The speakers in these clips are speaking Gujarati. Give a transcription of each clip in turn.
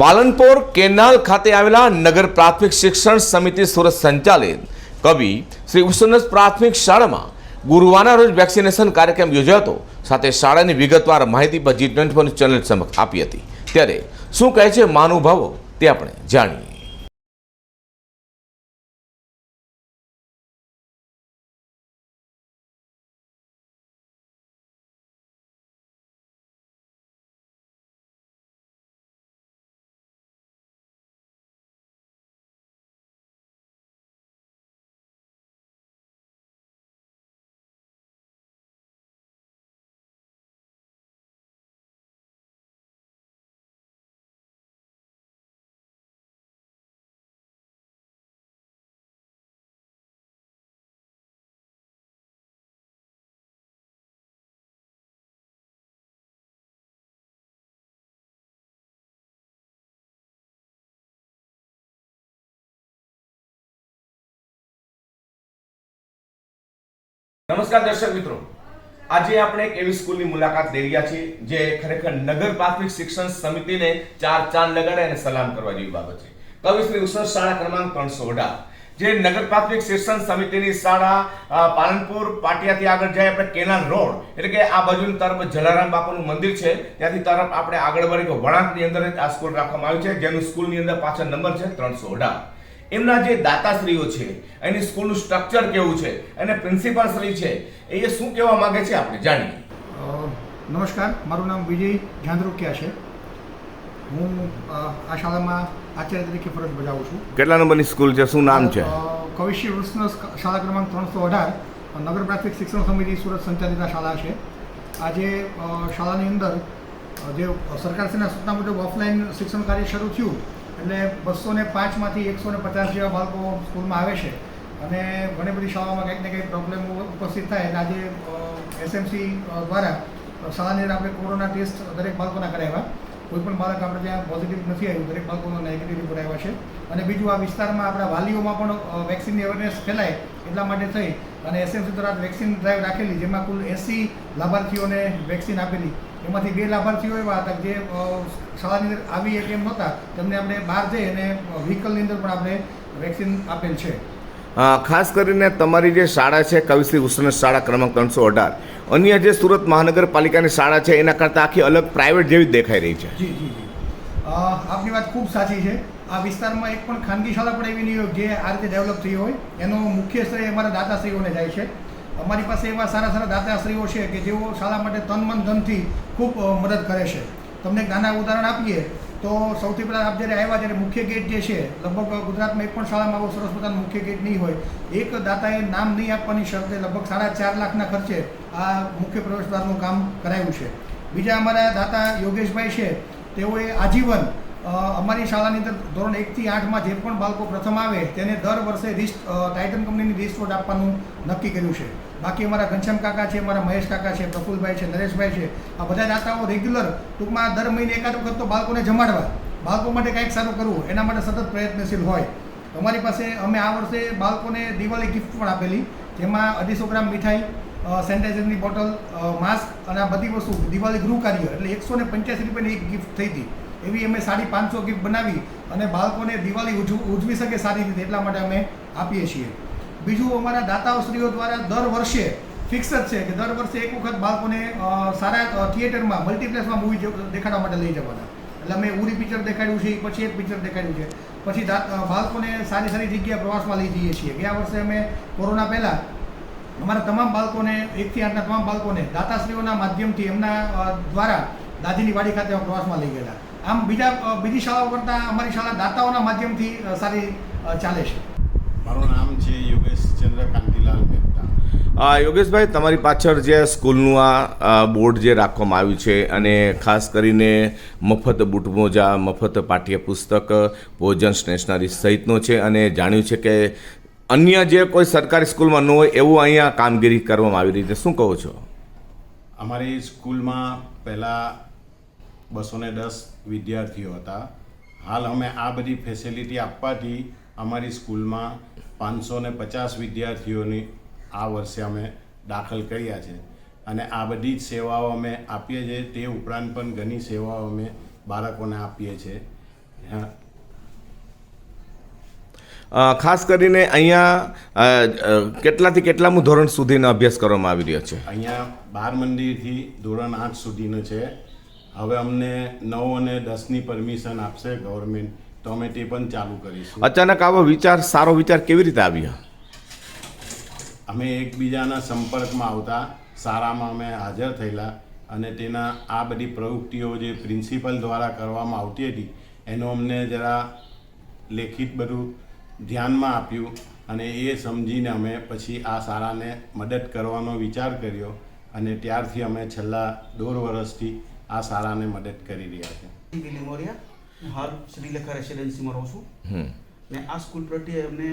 પાલનપુર કેનાલ ખાતે આવેલા નગર પ્રાથમિક શિક્ષણ સમિતિ સુરત સંચાલિત કવિ શ્રી ઉસનસ પ્રાથમિક શાળામાં ગુરુવારના રોજ વેક્સિનેશન કાર્યક્રમ યોજાયો હતો. સાથે શાળાની વિગતવાર માહિતી પર જી ચેનલ સમક્ષ આપી હતી. ત્યારે શું કહે છે મહાનુભાવો તે આપણે જાણીએ. નમસ્કાર દર્શક મિત્રો. આજે આપણે એક એવી સ્કૂલની મુલાકાત લઈ રહ્યા છીએ, જે ખરેખર નગર પ્રાથમિક શિક્ષણ સમિતિને ચાર ચાંદ લગાડે અને સલામ કરવા જેવી બાબત છે. કવિશ્રી ઉષ્ણ શાળા ક્રમાંક ત્રણસો અઢાર, જે નગર પ્રાથમિક શિક્ષણ સમિતિની શાળા પાલનપુર પાટિયાથી આગળ જાય આપણે કેનાલ રોડ, એટલે કે આ બાજુ તરફ જલારામ બાપુનું મંદિર છે. ત્યાંથી તરફ આપણે આગળ વળી વળાંકની અંદર જ આ સ્કૂલ રાખવામાં આવી છે, જેનું સ્કૂલની અંદર પાછળ નંબર છે ત્રણસો અઢાર. એમના જે દાતાશ્રીઓ છે એની સ્કૂલનું સ્ટ્રક્ચર કેવું છે અને પ્રિન્સિપાલ શ્રી છે એ શું કહેવા માગે છે આપણે જાણીએ. નમસ્કાર મારું નામ વિજય ઝાંદરુકિયા છે. હું આ શાળામાં આચાર્ય તરીકે ફરજ બજાવું છું. કેટલા નંબરની સ્કૂલ છે? શું નામ છે? કવિશ્રી વૃષ્ણ શાળા ક્રમાંક ત્રણસો અઢાર નગર પ્રાથમિક શિક્ષણ સમિતિ સુરત સંચાલિત શાળા છે. આજે શાળાની અંદર જે સરકારશ્રીના સૂચના મુજબ ઓફલાઈન શિક્ષણ કાર્ય શરૂ થયું એટલે બસો ને પાંચમાંથી એકસો ને પચાસ જેવા બાળકો સ્કૂલમાં આવે છે. અને ઘણી બધી શાળાઓમાં કંઈક ને કંઈક પ્રોબ્લેમ ઉપસ્થિત થાય. એટલે આજે એસએમસી દ્વારા શાળાની આપણે કોરોના ટેસ્ટ દરેક બાળકોના કરાવ્યા. કોઈ પણ બાળક આપણે ત્યાં પોઝિટિવ નથી આવ્યું. દરેક બાળકોનો નેગેટિવ રિપોર્ટ આવ્યા છે. અને બીજું, આ વિસ્તારમાં આપણા વાલીઓમાં પણ વેક્સિનની અવેરનેસ ફેલાય એટલા માટે થઈ. અને એસએમસી દ્વારા વેક્સિન ડ્રાઈવ રાખેલી, જેમાં કુલ એસી લાભાર્થીઓને વેક્સિન આપેલી. એમાંથી બે લાભાર્થીઓ એવા હતા જે શાળાની અંદર આવી એક એમ નહોતા. તેમને આપણે બહાર જઈ અને વ્હીકલની અંદર પણ આપણે વેક્સિન આપેલ છે. ખાસ કરીને તમારી જે શાળા છે કવિશ્રી ઉષ્ણ શાળા ક્રમાંક ત્રણસો અઢાર. અન્ય જે સુરત મહાનગરપાલિકાની શાળા છે એના કરતાં આખી અલગ પ્રાઇવેટ જેવી દેખાઈ રહી છે. જી જી જી. આપની વાત ખૂબ સાચી છે. આ વિસ્તારમાં એક પણ ખાનગી શાળા પણ એવી નહીં હોય જે આ રીતે ડેવલપ થઈ હોય. એનો મુખ્ય શ્રેય અમારા દાતાશ્રીઓને જાય છે. અમારી પાસે એવા સારા સારા દાતાશ્રીઓ છે કે જેઓ શાળા માટે તન મન ધનથી ખૂબ મદદ કરે છે. તમને નાના ઉદાહરણ આપીએ, તો સૌથી પહેલાં આપ જ્યારે આવ્યા ત્યારે મુખ્ય ગેટ જે છે, લગભગ ગુજરાતમાં એક પણ શાળામાં આવો સરસ મજાનો મુખ્ય ગેટ નહીં હોય. એક દાતાએ નામ નહીં આપવાની શરતે લગભગ સાડા ચાર લાખના ખર્ચે આ મુખ્ય પ્રવેશદ્વારનું કામ કરાયું છે. બીજા અમારા દાતા યોગેશભાઈ છે, તેઓએ આજીવન અમારી શાળાની અંદર ધોરણ એકથી આઠમાં જે પણ બાળકો પ્રથમ આવે, તેને દર વર્ષે રિસ્ટ ટાઇટન કંપનીની રિસ્ટવોટ આપવાનું નક્કી કર્યું છે. બાકી અમારા ઘનશ્યામ કાકા છે, અમારા મહેશ કાકા છે, પ્રફુલભાઈ છે, નરેશભાઈ છે, આ બધા દાતાઓ રેગ્યુલર ટૂંકમાં દર મહિને એકાદ વખત તો બાળકોને જમાડવા. બાળકો માટે કંઈક સારું કરવું, એના માટે સતત પ્રયત્નશીલ હોય. અમારી પાસે અમે આ વર્ષે બાળકોને દિવાળી ગિફ્ટ પણ આપેલી, જેમાં અઢીસો ગ્રામ મીઠાઈ સેનિટાઈઝરની બોટલ માસ્ક અને આ બધી વસ્તુ દિવાળી ગૃહ કાર્ય, એટલે એકસો ને પંચ્યાસી રૂપિયાની એક ગિફ્ટ થઈ હતી. એવી અમે સાડી પાંચસો ગિફ્ટ બનાવી અને બાળકોને દિવાળી ઉજવી શકે સારી રીતે, એટલા માટે અમે આપીએ છીએ. બીજું અમારા દાતાઓશ્રીઓ દ્વારા દર વર્ષે ફિક્સ જ છે કે દર વર્ષે એક વખત બાળકોને સારા થિયેટરમાં મલ્ટીપ્લેક્સમાં મૂવી દેખાડવા માટે લઈ જવાના. એટલે અમે ઉરી પિક્ચર દેખાડ્યું છે પછી એક પિક્ચર દેખાડ્યું છે. પછી બાળકોને સારી સારી જગ્યાએ પ્રવાસમાં લઈ જઈએ છીએ. ગયા વર્ષે અમે કોરોના પહેલાં અમારા તમામ બાળકોને એકથી આઠના તમામ બાળકોને દાતાશ્રીઓના માધ્યમથી એમના દ્વારા દાદીની વાડી ખાતે પ્રવાસમાં લઈ ગયેલા. આમ બીજા બીજી શાળાઓ કરતાં અમારી શાળા દાતાઓના માધ્યમથી સારી ચાલે છે. મારું નામ છે યોગેશ યોગેશભાઈ, તમારી પાછળ જે સ્કૂલનું આ બોર્ડ જે રાખવામાં આવ્યું છે અને ખાસ કરીને મફત બૂટ મોજા મફત પાઠ્યપુસ્તક, ભોજન સ્ટેશનરી સહિતનો છે અને જાણ્યું છે કે અન્ય જે કોઈ સરકારી સ્કૂલમાં ન હોય એવું અહીંયા કામગીરી કરવામાં આવી રહી છે. શું કહો છો? અમારી સ્કૂલમાં પહેલાં બસો ને દસ વિદ્યાર્થીઓ હતા. હાલ અમે આ બધી ફેસિલિટી આપવાથી અમારી સ્કૂલમાં પાંચસો ને પચાસ વિદ્યાર્થીઓની આ વર્ષે અમે દાખલ કર્યા છે. અને આ બધી જ સેવાઓ અમે આપીએ છીએ. તે ઉપરાંત પણ ઘણી સેવાઓ અમે બાળકોને આપીએ છીએ. ખાસ કરીને અહીંયા કેટલાથી કેટલામું ધોરણ સુધીનો અભ્યાસ કરવામાં આવી રહ્યો છે? અહીંયા બાર મંદિરથી ધોરણ આઠ સુધીનો છે. હવે અમને નવ અને દસની પરમિશન આપશે ગવર્મેન્ટ. તો અમે તે પણ ચાલુ કરીશું. અચાનક આવો વિચાર સારો વિચાર કેવી રીતે આવ્યો? અમે એકબીજાના સંપર્કમાં આવતા શાળામાં અમે હાજર થયેલા અને તેના આ બધી પ્રવૃત્તિઓ જે પ્રિન્સિપલ દ્વારા કરવામાં આવતી હતી એનો અમને જરા લેખિત બધું ધ્યાનમાં આપ્યું અને એ સમજીને અમે પછી આ શાળાને મદદ કરવાનો વિચાર કર્યો અને ત્યારથી અમે છેલ્લા દોઢ વર્ષથી આ શાળાને મદદ કરી રહ્યા છે. હું હાલ શ્રીલેખા રેસિડેન્સીમાં રહું છું. ને આ સ્કૂલ પ્રત્યે અમને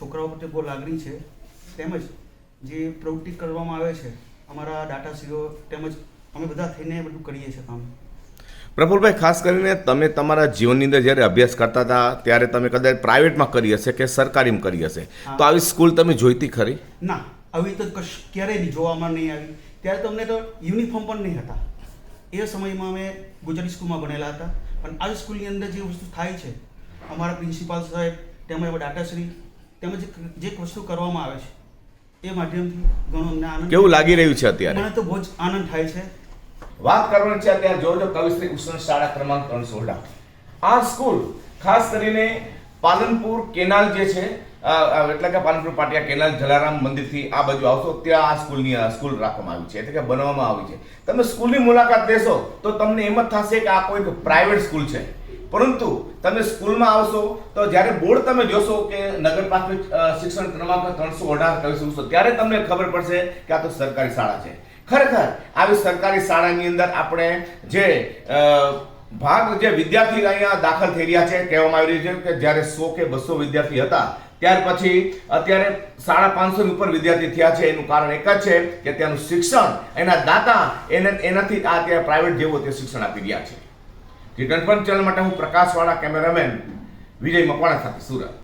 છોકરાઓ પ્રત્યે બહુ લાગણી છે. તેમજ જે પ્રવૃત્તિ કરવામાં આવે છે અમારા દાતાશ્રીઓ તેમજ અમે બધા થઈને બધું કરીએ છીએ કામ. પ્રફુલભાઈ ખાસ કરીને તમે તમારા જીવનની અંદર જ્યારે અભ્યાસ કરતા હતા ત્યારે તમે કદાચ પ્રાઇવેટમાં કરી હશે કે સરકારીમાં કરી હશે. તો આવી સ્કૂલ તમે જોઈતી ખરી? ના આવી તો કશ ક્યારેય નહીં જોવામાં નહીં આવી. ત્યારે તમને તો યુનિફોર્મ પણ નહીં હતા. એ સમયમાં અમે ગુજરાતી સ્કૂલમાં ભણેલા હતા. પણ આ સ્કૂલની અંદર જે વસ્તુ થાય છે અમારા પ્રિન્સિપાલ સાહેબ તેમજ ડાટાશ્રી તેમજ જે વસ્તુ કરવામાં આવે છે એ માધ્યમથી ઘણો અમને આનંદ કેવું લાગી રહ્યું છે અત્યારે? મને તો બહુ જ આનંદ થાય છે. વાત કરવાની છે અત્યારે જોજો કવિશ્રી ઉષ્ણ શાળા ક્રમાંક ત્રણસો આ સ્કૂલ ખાસ કરીને પાલનપુર કેનાલ જે છે એટલે કે પાલનપુર પાટિયા કેનાલ જલારામ મંદિરથી આ બાજુ આવશો ત્યાં આ સ્કૂલની સ્કૂલ રાખવામાં આવી છે એટલે કે બનાવવામાં આવી છે. તમે સ્કૂલની મુલાકાત લેશો તો તમને એમ જ થશે કે આ કોઈક પ્રાઇવેટ સ્કૂલ છે. પરંતુ તમે સ્કૂલમાં આવશો તો જ્યારે બોર્ડ તમે જોશો કે નગર પ્રાથમિક શિક્ષણ ક્રમાંક ત્રણસો અઢાર કહીશું તો ત્યારે તમને ખબર પડશે કે આ તો સરકારી શાળા છે. ખરેખર, આવી સરકારી શાળાની અંદર આપણે જે ભાગ જે વિદ્યાર્થી અહીંયા દાખલ થઈ રહ્યા છે, કહેવામાં આવી રહ્યું છે કે જ્યારે સો કે બસો વિદ્યાર્થી હતા, ત્યાર પછી અત્યારે સાડા પાંચસો ઉપર વિદ્યાર્થી થયા છે. એનું કારણ એક જ છે કે ત્યાંનું શિક્ષણ, એના દાતા એને, એનાથી આ ત્યાં પ્રાઇવેટ જેવું તે શિક્ષણ આપી રહ્યા છે. જે ગણપત ચેનલ માટે હું પ્રકાશવાળા કેમેરામેન વિજય મકવાણા સાથે સુરત.